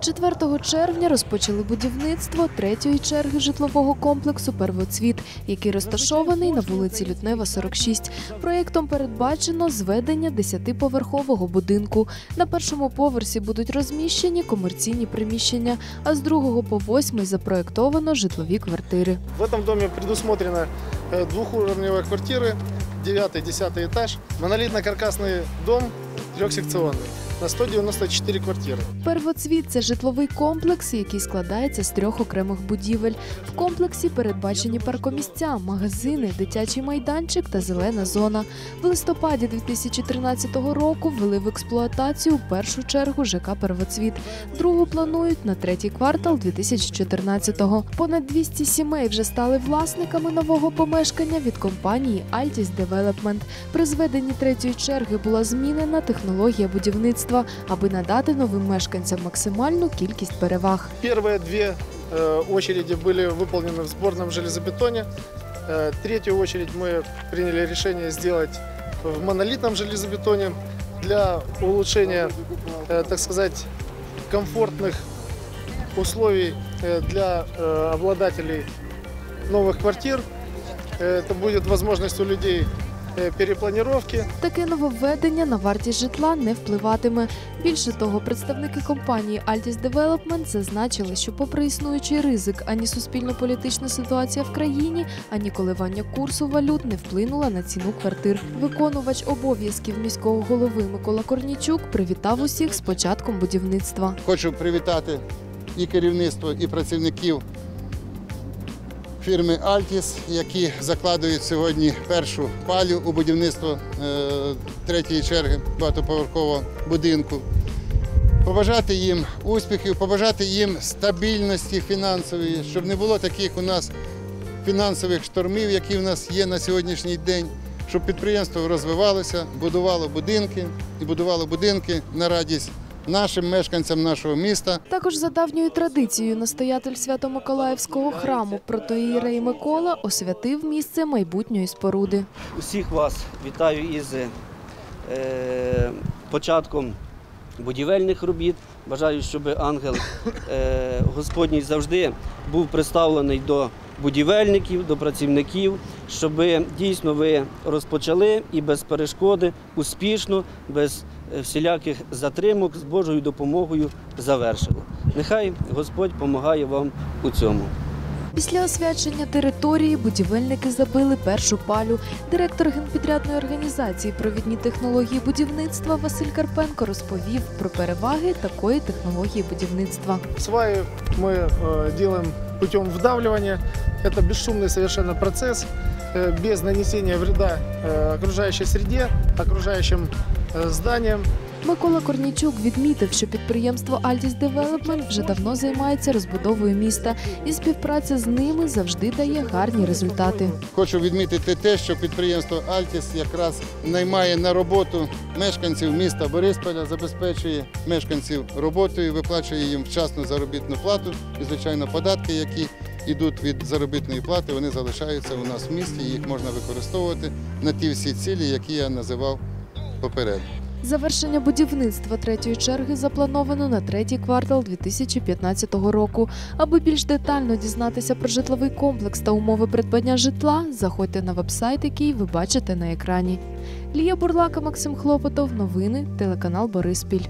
4 червня розпочали будівництво третьої черги житлового комплексу Первоцвіт, який розташований на вулиці Лютнева, 46. Проєктом передбачено зведення 10-поверхового будинку. На першому поверсі будуть розміщені комерційні приміщення, а з другого по восьмий запроєктовано житлові квартири. В этом доме предусмотрено э, двухуровневые квартиры, 9-10 этаж, монолитно-каркасный дом трехсекционный на 194 квартиры. Первоцвіт це житловий комплекс, який складається з трьох окремих будівель. В комплексі передбачені паркомісця, магазини, дитячий майданчик та зелена зона. В листопаді 2013 року ввели в експлуатацію в першу чергу ЖК Первоцвіт. Другу планують на третій квартал 2014-го. Понад 200 сімей вже стали власниками нового помешкання від компанії Altis Development. При зведенні третьої черги була змінена технологія будівництва, аби надати новим мешканцям максимальну кількість переваг. Первые две э, очереди были выполнены в сборном железобетоне. Э, Третью очередь мы приняли решение сделать в монолитном железобетоне для улучшения, э, так сказать, комфортных условий э, для э, обладателей новых квартир. Э, Это будет возможность у людей э, перепланировки, Таке нововведення на вартість житла не впливатиме. Більше того, представники компанії Altis Development зазначили, що попри існуючий ризик, ані суспільно-політична ситуація в країні, ані коливання курсу валют не вплинула на ціну квартир. Виконувач обов'язків міського голови Микола Корнічук привітав усіх з початком будівництва. Хочу привітати і керівництво, і працівників фірми Альтіс, які закладують сьогодні першу палю у будівництво е, третьої черги багатоповерхового будинку. Побажати їм успіхів, побажати їм стабільності фінансової, щоб не було таких у нас фінансових штормів, які в нас є на сьогоднішній день, щоб підприємство розвивалося, будувало будинки і будувало будинки на радість нашим мешканцям нашого міста. Також за давньою традицією настоятель Свято-Миколаївського храму протоїрей Микола освятив місце майбутньої споруди. Усіх вас вітаю із е, початком будівельних робіт. Бажаю, щоб ангел е, Господній завжди був представлений до будівельників, до працівників, щоб дійсно ви розпочали і без перешкоди, успішно, без всіляких затримок з Божою допомогою завершили. Нехай Господь допомагає вам у цьому. Після освячення території будівельники забили першу палю. Директор генпідрядної організації провідні технології будівництва Василь Карпенко розповів про переваги такої технології будівництва. Сваи мы э, делаем путем вдавливания. Это бесшумный совершенно процесс, э, без нанесения вреда э, окружающей среде, окружающим э, зданиям. Микола Корнічук відмітив, що підприємство Altis Development вже давно займається розбудовою міста, і співпраця з ними завжди дає гарні результати. Хочу відмітити те, що підприємство Альтіс якраз наймає на роботу мешканців міста Борисполя, забезпечує мешканців роботою, виплачує їм вчасну заробітну плату і, звичайно, податки, які йдуть від заробітної плати, вони залишаються у нас в місті, їх можна використовувати на ті всі цілі, які я називав попередньо. Завершення будівництва третьої черги заплановано на третій квартал 2015 року. Аби більш детально дізнатися про житловий комплекс та умови придбання житла, заходьте на вебсайт, який ви бачите на екрані. Лія Бурлака, Максим Хлопотов. Новини, телеканал Бориспіль.